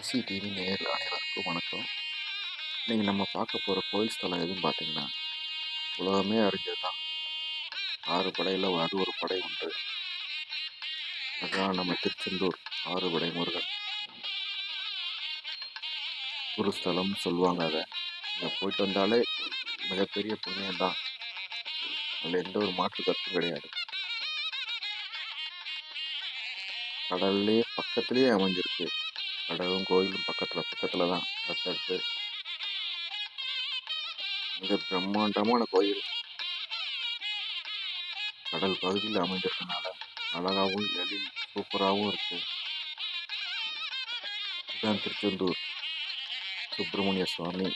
ரிஷி TV நேர் அனைவருக்கும் வணக்கம். நீங்கள் நம்ம பார்க்க போகிற கோயில் ஸ்தலம் எதுன்னு பார்த்தீங்கன்னா உலகமே அறிஞ்சது தான் ஆறு படையில் அது ஒரு படை உண்டு அதுதான் நம்ம திருச்செந்தூர் ஆறு படை முருகன். குருஸ்தலம்னு சொல்லுவாங்க அதை. இங்கே போயிட்டு வந்தாலே மிகப்பெரிய புண்ணியம் தான் அதில் எந்த ஒரு மாற்று கருத்தும் கிடையாது. கடல்லே பக்கத்துலேயே அமைஞ்சிருக்கு. கடலும் கோயிலும் பக்கத்தில் பக்கத்தில் தான் அடுத்தடுத்து மிக பிரம்மாண்டமான கோயில். கடல் பகுதியில் அமைந்திருக்கனால அழகாகவும் எளி சூப்பராகவும் இருக்கு. இதுதான் திருச்செந்தூர் சுப்பிரமணிய சுவாமி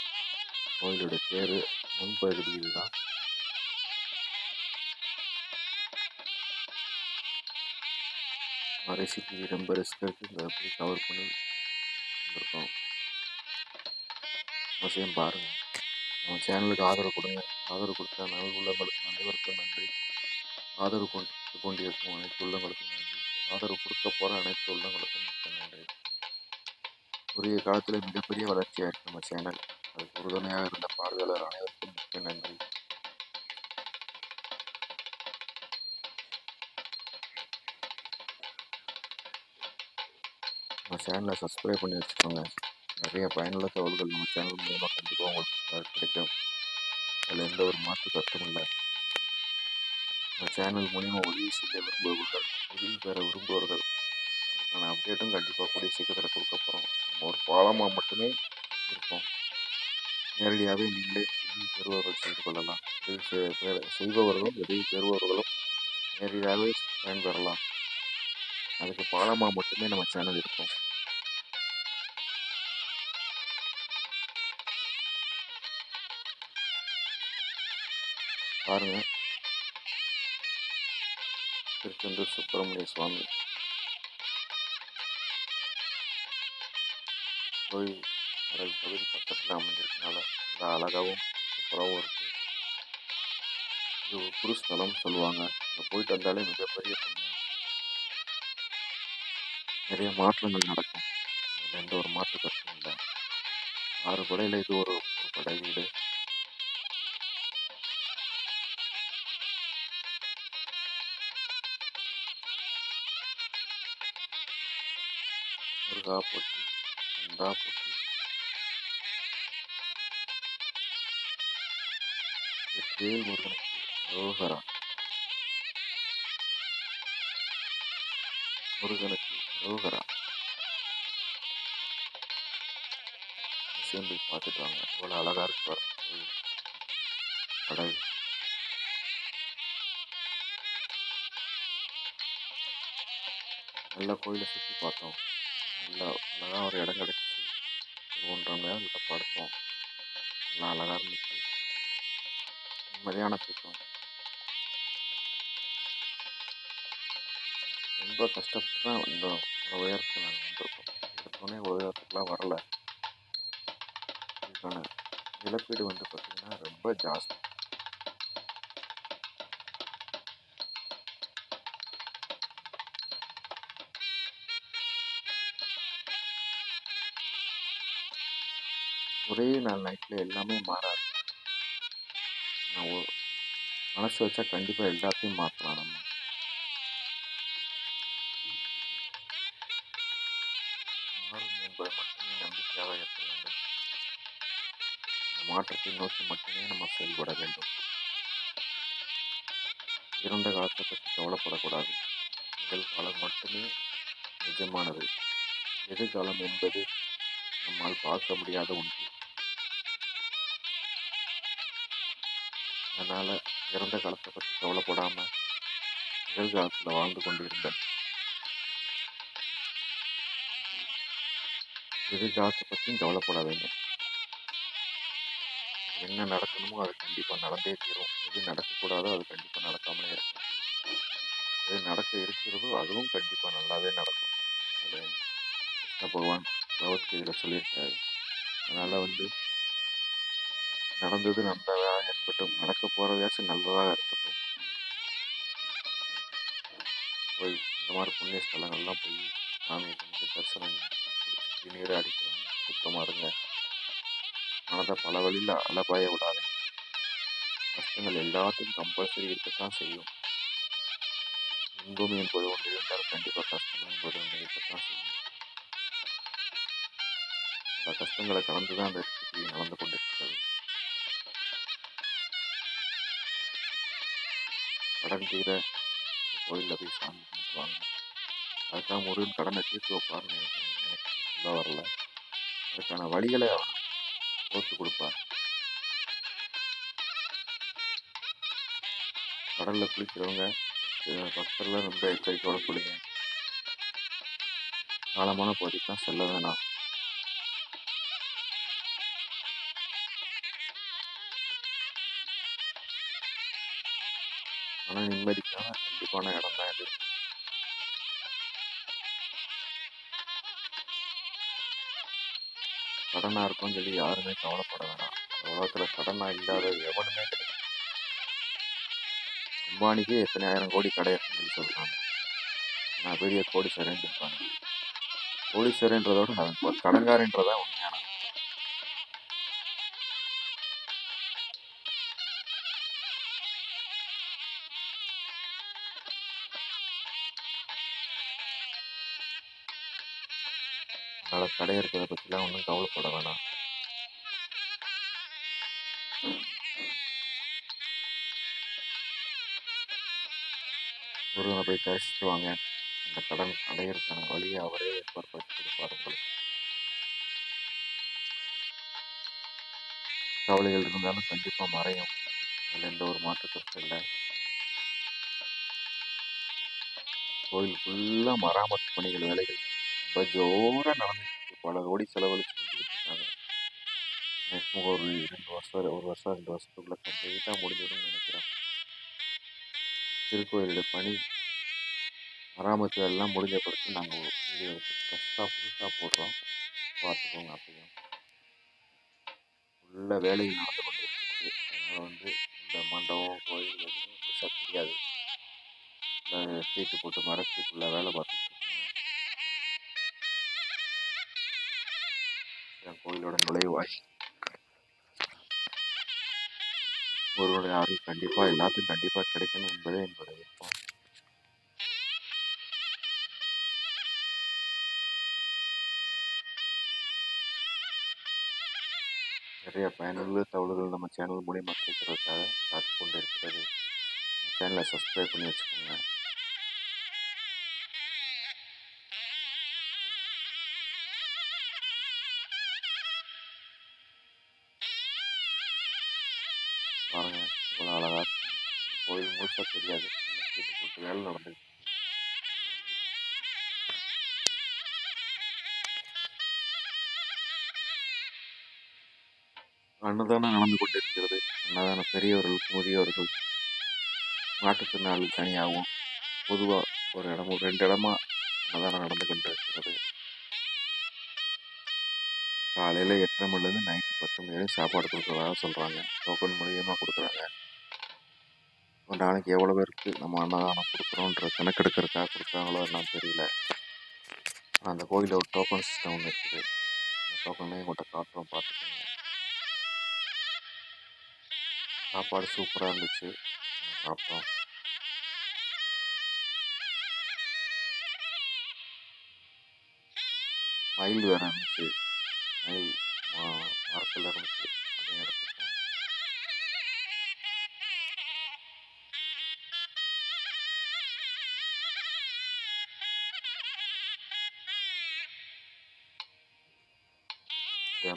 கோயிலுடைய பேர். முன்பகுதி இதுதான் ரெசிபி ரொம்ப ரிஸ்க் இருக்குது இதை கவர் பண்ணி வந்திருக்கோம் அவசியம் பாருங்கள் நம்ம சேனலுக்கு ஆதரவு கொடுங்க. ஆதரவு கொடுத்த நல்ல உள்ளங்களுக்கு அனைவருக்கும் நன்றி. ஆதரவு கொண்டு கொண்டிருக்கும் அனைத்து உள்ளங்களுக்கும் நன்றி. ஆதரவு கொடுக்க போகிற அனைத்து உள்ளங்களுக்கும் நன்றி. உரிய காலத்தில் மிகப்பெரிய வளர்ச்சியாக இருக்குது நம்ம சேனல் அதுக்கு உறுதுணையாக இருந்த பார்வையாளர் அனைவருக்கும் மிக்க நன்றி. நம்ம சேனலை சப்ஸ்கிரைப் பண்ணி வச்சுக்கோங்க. நிறைய பயனுள்ள தகவல்கள் நம்ம சேனல் மூலமாக கண்டிப்பாக உங்களுக்கு கிடைக்கும். அதில் எந்த ஒரு மாற்று கருத்தும் இல்லை. நம்ம சேனல் மூலிமா உதவி செய்ய விரும்புபவர்கள் உதவி பெற விரும்புபவர்கள் அதுக்கான அப்டேட்டும் கண்டிப்பாக கூடிய சீக்கிரத்தில் கொடுக்க போகிறோம் நம்ம ஒரு பாலமாக மட்டுமே இருப்போம். நேரடியாகவே நீங்களே உதவி பெறுபவர்கள் செய்து கொள்ளலாம். உதவி செய்பவர்களும் உதவி பெறுபவர்களும் நேரடியாகவே பயன்பெறலாம். அதுக்கு பாலமாக மட்டுமே நம்ம சேனல் இருக்கும். பாருங்க. திருச்செந்தூர் சுப்பிரமணிய சுவாமி. கோயில் கடல் பகுதி பக்கத்தில் அமைஞ்சிருக்கனால நல்லா அழகாகவும் சூப்பராகவும் இருக்குது இது ஒரு குருஸ்தலம் சொல்லுவாங்க. அங்கே போயிட்டு வந்தாலே மிகப்பெரிய புண்ணியம். நிறைய மாற்றங்கள் நடக்கும். அதில் எந்த ஒரு மாற்று கருத்தும் இல்லை. ஆறு படையில் இது ஒரு படை வீடு. முருகா போட்டி அந்தா போட்டி. வெற்றிவேல் முருகன் யோகரா முருகனுக்கு ரோகரா சேர்ந்து பார்த்துட்டு வாங்க எவ்வளோ அழகாக இருக்கு பாருங்க. கடல் நல்ல கோயிலை சுற்றி பார்த்தோம். நல்லா அழகாக ஒரு இடம் கிடச்சிச்சு. ஒரு ஒன்றரை மணி நேரம் கிட்ட படுத்தோம். நல்லா அழகாக இருந்துச்சு. நிம்மதியான தூக்கம். ரொம்ப கஷ்டப்பட்டு தான் வந்தோம். இவ்வளோ உயரத்துக்கு நாங்கள் வந்திருக்கோம் எடுத்தோடனே உயரத்துக்குலாம் வரல. இதுக்கான இழப்பீடு வந்து பார்த்திங்கன்னா ரொம்ப ஜாஸ்தி. ஒரே நாள் நைட்டில் எல்லாமே மாறாது. நான் மனசு வச்சா கண்டிப்பாக எல்லாத்தையும் மாற்றலாம் நம்ம. மட்டுமே நம்பிக்கையாக இருக்க வேண்டும் இந்த மாற்றத்தை நோக்கி மட்டுமே நம்ம செயல்பட வேண்டும். இறந்த காலத்தை பற்றி கவலைப்படக்கூடாது. நிகழ்காலம் மட்டுமே நிஜமானது. எதிர்காலம் என்பது நம்மால் பார்க்க முடியாத ஒன்று. அதனால் இறந்த காலத்தை பற்றி கவலைப்படாமல் நிகழ்காலத்தில் வாழ்ந்து எது எதிர்காலத்தை பற்றியும் கவலைப்படாதீங்க. என்ன நடக்கணுமோ அது கண்டிப்பாக நடந்தே தீரும். எது நடக்கக்கூடாதோ அது கண்டிப்பாக நடக்காமலே இருக்கும். எது நடக்க இருக்கிறதோ அதுவும் கண்டிப்பாக நல்லாவே நடக்கும். அது கிருஷ்ண பகவான் பகவத்கீதையில் சொல்லியிருக்காரு. அதனால் வந்து நடந்தது நல்லதாக இருக்கட்டும் நடக்க போகிறதாச்சும் நல்லதாக இருக்கட்டும். போய் இந்த மாதிரி புண்ணிய ஸ்தலங்கள்லாம் போய் சாமி தரிசனம் குளிச்சுட்டு நீரை அடிக்கிறாங்க சுத்தமாக இருங்க மனதை பல வழியில் அலபாய விடாதீங்க. கஷ்டங்கள் எல்லாத்தையும் கம்பல்சரி இருக்கத்தான் செய்யும். இன்பம் என்பது ஒன்று இருந்தால் கண்டிப்பாக கஷ்டம் என்பது ஒன்று இருக்கத்தான் செய்யும். அந்த கஷ்டங்களை கடந்து தான் அந்த வெற்றி நடந்து கொண்டிருக்கிறது. கடன் தீர கோயிலில் போய் சாமி கும்பிட்டு வாங்க. அதுக்காக முருகன் கடனை தீர்த்து வைப்பார்னு நினைக்கிறேன். எனக்கு வரல. அதுக்கான வழிகளை அவர் போட்டு கொடுப்பார் கடலில் குளிக்கிறவங்க பக்கத்தில் ரொம்ப எச்சரிக்கையோட குளிங்க. ஆழமான பகுதிக்கெலாம் செல்ல வேணாம். ஆனால் நிம்மதிக்கான கண்டிப்பான இடம் தான் இது. கடனாக இருக்கும்னு சொல்லி யாருமே கவலைப்பட வேணாம். உலகத்தில் சடனாக இல்லாத எவனுமே கிடையாது. அம்பானிக்கு எத்தனை ஆயிரம் கோடி கிடையாதுன்னு சொல்லி சொல்கிறாங்க நான் பெரிய கோடீஸ்வரன் கோடி கோடீஸ்வரன்றதோட நான் கடங்காரன்றதான் உண்மையான அதனால் கடை இருக்கிறத பற்றிலாம் ஒன்றும் கவலைப்பட வேணாம். முருகனை போய் தரிசித்து வாங்க. அந்த கடன் அடையிறதுக்கான வழியை அவரே ஏற்பாடு கொடுப்பார் உங்களுக்கு. கவலைகள் இருந்தாலும் கண்டிப்பாக மறையும். அதில் எந்த ஒரு மாற்று இல்லை. கோயில் ஃபுல்லாக மராமத்து பணிகள் வேலைகள். ரொம்ப ஜோராக நடந்துட்டு பல கோடி செலவழிச்சு இருக்காங்க ஒரு ரெண்டு வருஷம் ஒரு வருஷம் ரெண்டு வருஷத்துக்குள்ள கம்ப்ளீட்டாக முடிஞ்சிடும் நினைக்கிறேன். திருக்கோயிலுடைய பணி மராமத்து எல்லாம் முடிஞ்ச பிறகு நாங்கள் வீடியோ எடுத்து ஃப்ரெஷ்ஷாக புதுசாக போடுறோம். பார்த்துக்கோங்க அப்படியும் உள்ள வேலைகள் நடந்து கொண்டு இருக்குது. அதனால் வந்து இந்த மண்டபம் கோயில் எதுவும் புதுசாக தெரியாது. சீட்டு போட்டு மறைச்சிக்குள்ள வேலை பார்த்து கோயிலோட நுழைவாய். ஒருவருடைய அருள் கண்டிப்பா எல்லாத்துக்கும் கண்டிப்பா கிடைக்கணும் என்பதே என்னுடைய விருப்பம். நிறைய பயனுள்ள தகவல்கள் நம்ம சேனல் மூலியமாக கேட்கறதுக்காக காத்து கொண்டு இருக்கிறது சேனலை சப்ஸ்கிரைப் பண்ணி வச்சுக்கோங்க. பாருங்க இவ்வளோ அழகா கோயில் முழுசாக தெரியாது. சீட்டு போட்டு வேலை நடந்து அன்னதானம் நடந்து கொண்டிருக்கிறது. அன்னதானம் பெரியவர்களுக்கு முதியவர்கள் மாற்றுத்திறனாளி தனியாகவும் பொதுவாக ஒரு இடம் ரெண்டு இடமா அன்னதானம் நடந்து கொண்டிருக்கிறது. காலையில் எட்டரை மணிலேருந்து நைட்டு பத்து மணி வரையும் சாப்பாடு கொடுக்குறதாக சொல்கிறாங்க டோக்கன் மூலியமாக கொடுக்குறாங்க. ஒரு நாளைக்கு எவ்வளோ பேருக்கு நம்ம அன்னதானம் கொடுக்குறோன்ற கணக்கெடுக்கிறதுக்காக கொடுக்குறாங்களோ என்னன்னு தெரியல. அந்த கோயிலில் ஒரு டோக்கன் சிஸ்டம் ஒன்று இருக்குது. அந்த டோக்கனே உங்கள்கிட்ட காட்டுறோம் பார்த்துக்கோங்க. சாப்பாடு சூப்பராக இருந்துச்சு. சாப்பிட்டோம். மயில் வேறு இருந்துச்சு. மயில். மரத்தில் இருந்துச்சு அதையும் எடுத்துட்டோம்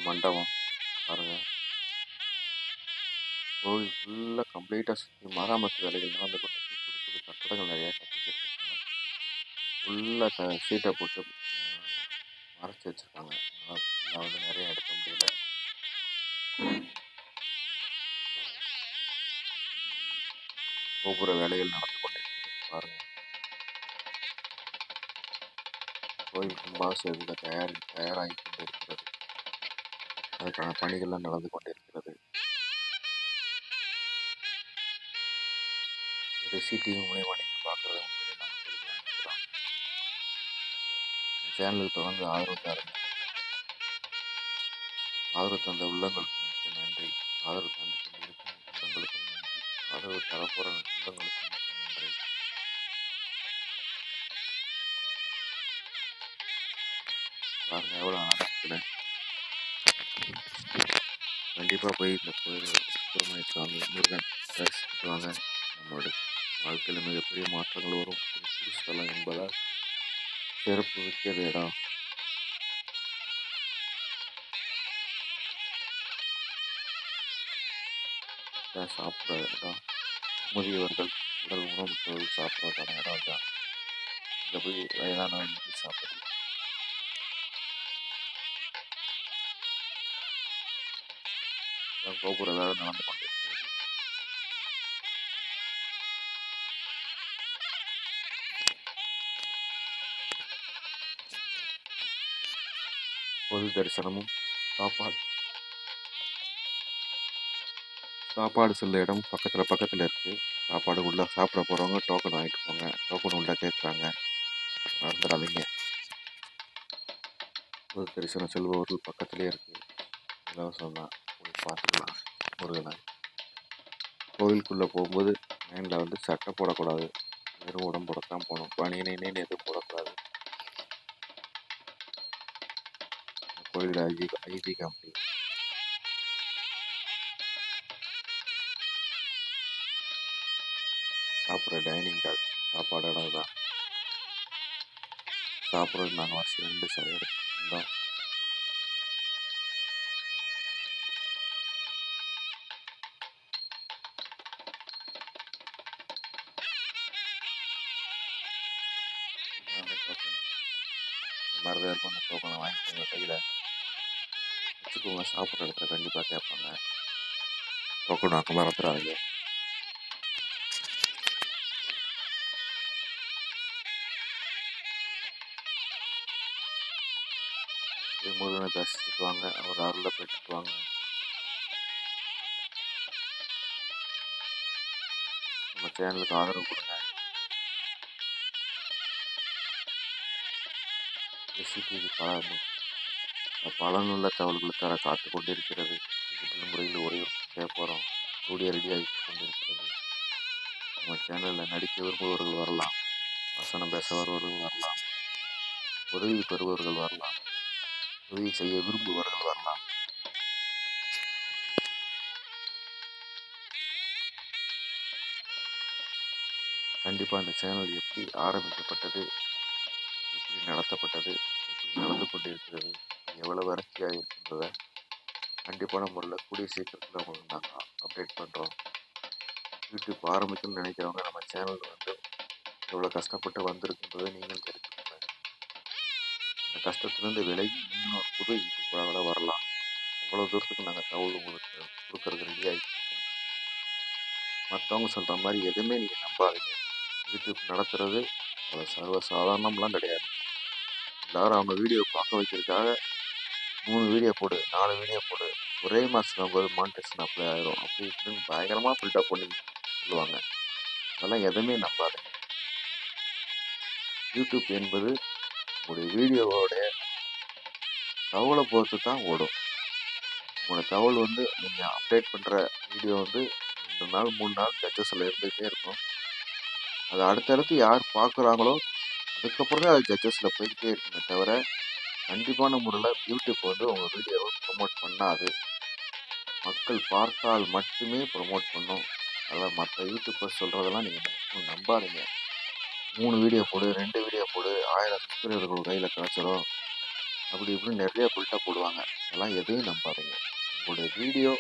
மண்டபம் பாருங்க. கோவில் ஃபுல்லாக கம்ப்ளீட்டாக சுற்றி மராமத்து வேலைகள் நடந்து கொண்டு புது புது கட்டடங்கள் நிறையா கட்டி இருக்காங்க. ஃபுல்லாக சீட்டை போட்டு மறைச்சி வச்சுருக்காங்க. நான் வந்து நிறைய எடுக்க முடியல. கோபுர வேலைகள் நடந்து கொண்டிருக்கிறது பாருங்க. கோயில் கும்பாபிஷேகத்துக்கு தயார் தயாராகி கொண்டிருக்கிறது. அதுக்கான பணிகள்லாம் நடந்து கொண்டிருக்கிறது. இருக்கிறது மூலயமா நீங்கள் பார்க்குறது உண்மையிலே நாங்கள் பெருமையாக சேனலுக்கு தொடர்ந்து ஆதரவு தாருங்க ஆதரவு தந்த உள்ளங்களுக்கு மிக்க நன்றி. ஆதரவு தந்து கொண்டிருக்கும் உள்ளங்களுக்கும் நன்றி. ஆதரவு தரப்போகிற உள்ளங்களுக்கும் மிக்க நன்றி. பாருங்க எவ்வளோ ஆரம்பிக்கிறேன் கண்டிப்பாக போய் இந்த கோயில் சுப்பிரமணிய சுவாமி முருகன் தரிசிட்டு வாங்க நம்மளோட வாழ்க்கையில் மிகப்பெரிய மாற்றங்கள் வரும். புதுசு சுற்றுஸ்தலம் என்பதால் சிறப்பு மிக்கது இடம். கரெக்டாக சாப்பிட்ற இடம். முதியவர்கள் உடல் ஊனமுற்றவர்கள் சாப்பிட்றதுக்கான இடம் தான் இங்கே போய் வயதானவங்க சாப்பிடலாம் இதான் கோபுரம் வேலை நடந்து கொண்டிருக்கிறது. பொது தரிசனமும் சாப்பாடு. சாப்பாடு செல்ல இடம் பக்கத்தில் பக்கத்தில் இருக்குது சாப்பாடு உள்ளே சாப்பிட போகிறவங்க டோக்கன் வாங்கிட்டு போங்க. டோக்கன் உள்ளே கேட்குறாங்க மறந்துடாதீங்க ஒரு தரிசனம் செல்பவர்கள் பக்கத்துலேயே இருக்குது இலவசம் தான். போய் பார்த்துக்கலாம். முருகனை. கோவிலுக்குள்ளே போகும்போது மைண்டில் வந்து சட்டை போடக்கூடாது. வெறும் உடம்பு தான் போகணும். பனியனை எதுவும் போடக்கூடாது. கோயில் ஐதி ஐதீகம். அப்படி சாப்பிட்ற டைனிங் ஹால் சாப்பாடு இடம் தான் சாப்பிட்றது நாங்கள் வச்சு ரெண்டு சரியாக இருந்தோம் தான் இருக்கும். அந்த டோக்கனை வாங்கிக்கோங்க கையில் வச்சுக்கோங்க. சாப்பிட்ற இடத்துல கண்டிப்பாக கேட்பாங்க. டோக்கன் வாங்க மறந்துடாதீங்க முருகனை தரிசிச்சுட்டு வாங்க. அவர் அருளை பெற்றுட்டு வாங்க. நம்ம சேனலுக்கு ஆதரவு கொடுங்க. எஸ்சிடிவி பலன். பலனுள்ள தகவல்களை தர காத்து கொண்டிருக்கிறது. டிஜிட்டல் முறையில் ஒரே செய்ய போகிறோம் ஸ்டூடியோ ரெடி ஆகி கொண்டிருக்கிறது. நம்ம சேனலில் நடிக்க விரும்புபவர்கள் வரலாம். வசனம் பேச வருபவர்கள் வரலாம். உதவி பெறுபவர்கள் வரலாம். உதவி செய்ய விரும்புபவர்கள் வரலாம். கண்டிப்பாக இந்த சேனல் எப்படி ஆரம்பிக்கப்பட்டது எப்படி நடத்தப்பட்டது எப்படி நடந்து கொண்டிருக்கிறது எவ்வளவு வறட்சியாக இருக்கின்றத கண்டிப்பான முறையில் கூடிய சீக்கிரத்தில் உங்களுக்கு நாங்கள் அப்டேட் பண்ணுறோம் யூடியூப் ஆரம்பிக்கணும்னு நினைக்கிறவங்க நம்ம சேனல் வந்து எவ்வளோ கஷ்டப்பட்டு வந்திருக்குன்றதை நீங்களும் தெரிஞ்சு அந்த கஷ்டத்துலேருந்து விலகி இன்னும் ஒரு புது யூடியூப்பராக வரலாம். அவ்வளோ தூரத்துக்கு நாங்கள் தகவல் உங்களுக்கு கொடுக்கறது ரெடி ஆகிட்டு மற்றவங்க சொல்கிற மாதிரி எதுவுமே நீங்கள் நம்பாதீங்க. யூடியூப் நடத்துறது அவ்வளோ சர்வ சாதாரணம்லாம் கிடையாது. எல்லோரும் அவங்க வீடியோ பார்க்க வைக்கிறதுக்காக மூணு வீடியோ போடு நாலு வீடியோ போடு. ஒரே மாதம் போது மானிட்டேஷன் அப்ளை ஆகிரும் அப்படி இப்படின்னு பயங்கரமாக ஃபில்டப் பண்ணி சொல்லுவாங்க. அதெல்லாம் எதுவுமே நம்பாதீங்க. யூடியூப் என்பது உங்களுடைய வீடியோவோடைய தகவலை பொறுத்து தான் ஓடும். உங்களோட தகவல் வந்து நீங்கள் அப்டேட் பண்ணுற வீடியோ வந்து ரெண்டு நாள் மூணு நாள் ஜட்ஜஸில் இருந்துகிட்டே இருக்கும். அது அடுத்தடுத்து யார் பார்க்குறாங்களோ அதுக்கப்புறம் தான் அது ஜட்ஜஸில் போய்கிட்டே இருக்குமே தவிர கண்டிப்பான முறையில் யூடியூப் வந்து உங்கள் வீடியோவை ப்ரொமோட் பண்ணாது. மக்கள் பார்த்தால் மட்டுமே ப்ரொமோட் பண்ணும். அதான் மற்ற யூடியூப்பர் சொல்கிறதெல்லாம் நீங்கள் நம்பாதீங்க. மூணு வீடியோ போடு ரெண்டு வீடியோ போடு ஆயிரம் சப்ஸ்கிரைபர்கள் கையில் கிடச்சிரும் அப்படி இப்படின்னு நிறைய பில்ட்டாக போடுவாங்க. அதெல்லாம் எதையும் நம்பாதீங்க. உங்களுடைய வீடியோ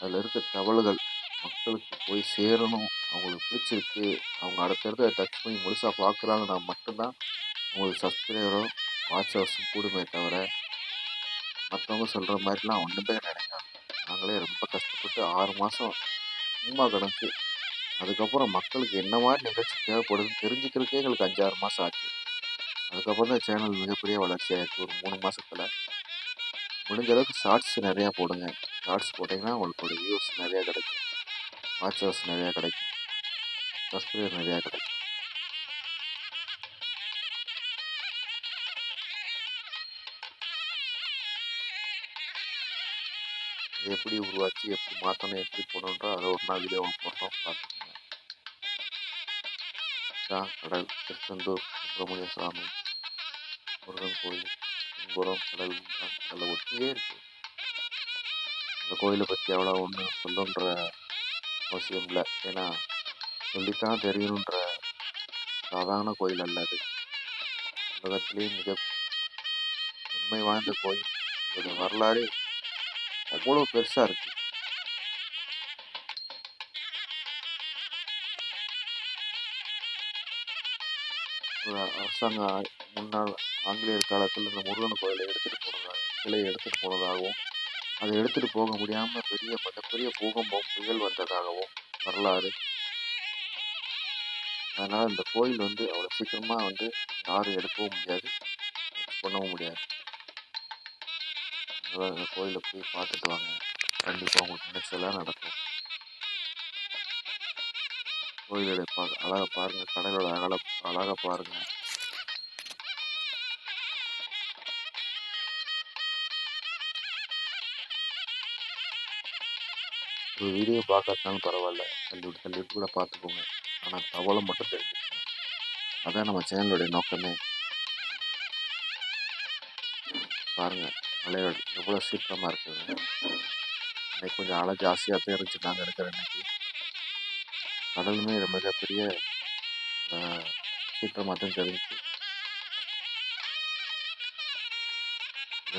அதில் இருக்க தவள்கள் மக்களுக்கு போய் சேரணும் அவங்களுக்கு பிடிச்சிருக்கு அவங்க அடுத்தடுத்து அதை டச் பண்ணி முழுசாக பார்க்குறாங்கன்னா மட்டும்தான் உங்களுக்கு சப்ஸ்கிரைபரும் வாட்சர்ஸும் கூடுமே தவிர மற்றவங்க சொல்கிற மாதிரிலாம் ஒன்றுமே நினைக்காங்க நாங்களே ரொம்ப கஷ்டப்பட்டு ஆறு மாதம் சும்மா கணக்கு அதுக்கப்புறம் மக்களுக்கு என்ன மாதிரி நிகழ்ச்சி தேவைப்படுதுன்னு தெரிஞ்சுக்கிறதுக்கே எங்களுக்கு அஞ்சாறு மாதம் ஆச்சு. அதுக்கப்புறம் தான் சேனல் மிகப்பெரிய வளர்ச்சி ஆயிடுச்சு ஒரு மூணு மாதத்தில் முடிஞ்ச அளவுக்கு ஷார்ட்ஸ் நிறையா போடுங்க. ஷார்ட்ஸ் போட்டிங்கன்னா உங்களுக்கு வியூஸ் நிறையா கிடைக்கும். வாட்ச் ஹவர்ஸ் நிறையா கிடைக்கும். சப்ஸ்கிரைபர் நிறையா கிடைக்கும். எப்படி உருவாச்சு எப்படி மாற்றணும் எப்படி போகணுன்ற அதை ஒரு நாள் வீடியோ போடுறோம் பார்த்துக்கோங்க ஷா கடல் திருச்செந்தூர் சுப்பிரமணிய சுவாமி முருகன் கோயில் பின்புறம் கடல் கடலை ஒட்டியே இருக்கு இந்த கோயிலை பற்றி அவ்வளோ ஒன்றும் சொல்லுன்ற அவசியம் இல்லை ஏன்னா சொல்லித்தான் தெரியணுன்ற சாதாரண கோயில் அல்ல அது உலகத்திலேயே மிக உண்மை வாய்ந்த கோயில் இதோட வரலாறு அவ்வளோ பெருசாக இருக்குது அரசாங்க முன்னாள் ஆங்கிலேயர் காலத்தில் இந்த முருகன் கோயிலை எடுத்துகிட்டு போனதாக சிலையை எடுத்துகிட்டு போனதாகவும் அதை எடுத்துகிட்டு போக முடியாமல் பெரிய மிகப்பெரிய பூகம்பம் புயல் வந்ததாகவும் வரலாறு. அதனால் இந்த கோயில் வந்து அவ்வளோ சீக்கிரமாக வந்து யாரும் எடுக்கவும் முடியாது பண்ணவும் முடியாது. அதனால் இந்த கோயிலை போய் பார்த்துட்டு வாங்க. கண்டிப்பாக உங்களுக்கு நினைச்சதெல்லாம் நடக்கும். கோயில்களை பா அழகாக பாருங்கள் கடலோட அழகை அழகாக பாருங்கள் ஒரு வீடியோ பார்க்கறதுனாலும் பரவாயில்ல. தள்ளி விட்டு கூட பார்த்துக்கோங்க ஆனால் தவளை மட்டும் தெரிஞ்சுக்கோங்க. அதான் நம்ம சேனலுடைய நோக்கமே. பாருங்கள் மலையோட எவ்வளோ சீக்கிரமாக இருக்குது இன்னைக்கு கொஞ்சம் அலை ஜாஸ்தியாக தான் இருந்துச்சு. நாங்கள் இருக்கிற இன்னைக்கு கடலுமே ரொம்ப மிகப்பெரிய சீற்றமாக தான் தெரிஞ்சு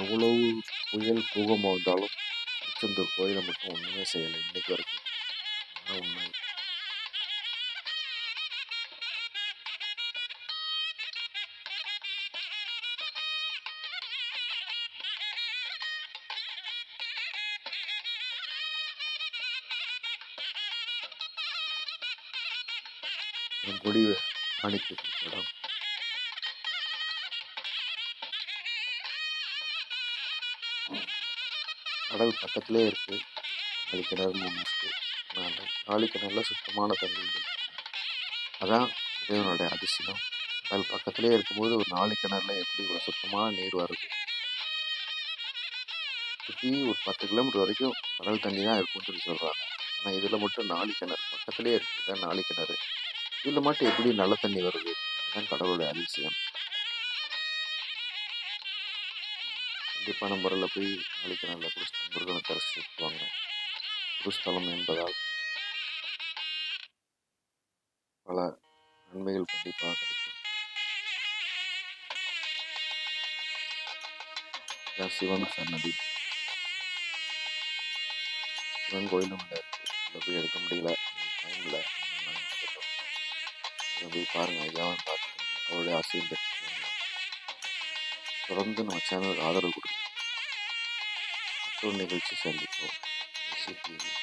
எவ்வளவு புயல் பூகமாக வந்தாலும் திருச்செந்தூர் கோயிலை மட்டும் ஒன்றுமே செய்யலை இன்னைக்கு வரைக்கும். ஆனால் உண்மை. என் கொடி இடம் கடல் பக்கத்திலே இருக்கு. நாலு கிணறுன்னு ஒன்று நாலு கிணறுல சுத்தமான தண்ணி அதான் இறைவனுடைய அதிசயம். கடல் பக்கத்திலே இருக்கும்போது ஒரு நாலு கிணறுல எப்படி ஒரு சுத்தமான நீர் வருது? சுற்றி ஒரு பத்து கிலோமீட்டர் வரைக்கும் கடல் தண்ணி தான் இருக்கும்னு சொல்லி சொல்கிறாங்க ஆனால் இதில் மட்டும் நாலு கிணறு. பக்கத்திலே இருக்குது தான் நாலு கிணறு. இதில் மட்டும் எப்படி நல்ல தண்ணி வருது? அதுதான் கடவுளுடைய அதிசயம். கண்டிப்பான முறையில் போய் நாளைக்கு நல்ல குருஸ்த முருகனை தரிசித்துவாங்க குருஸ்தலம் என்பதால் பல நன்மைகள் கண்டிப்பாக கிடைக்கும். சிவன் சன்னதி. சிவன் கோயிலும் உள்ள இருக்கு. போய் எடுக்க முடியல. டைம் இல்லை. போய் பாருங்க. ஐயாவும் பார்த்து அவருடைய ஆசையும் பெற்றுக்கோங்க. தொடர்ந்து நம்ம சேனலுக்கு ஆதரவு கொடுங்க. மற்றொரு நிகழ்ச்சி சந்திப்போம். டிவி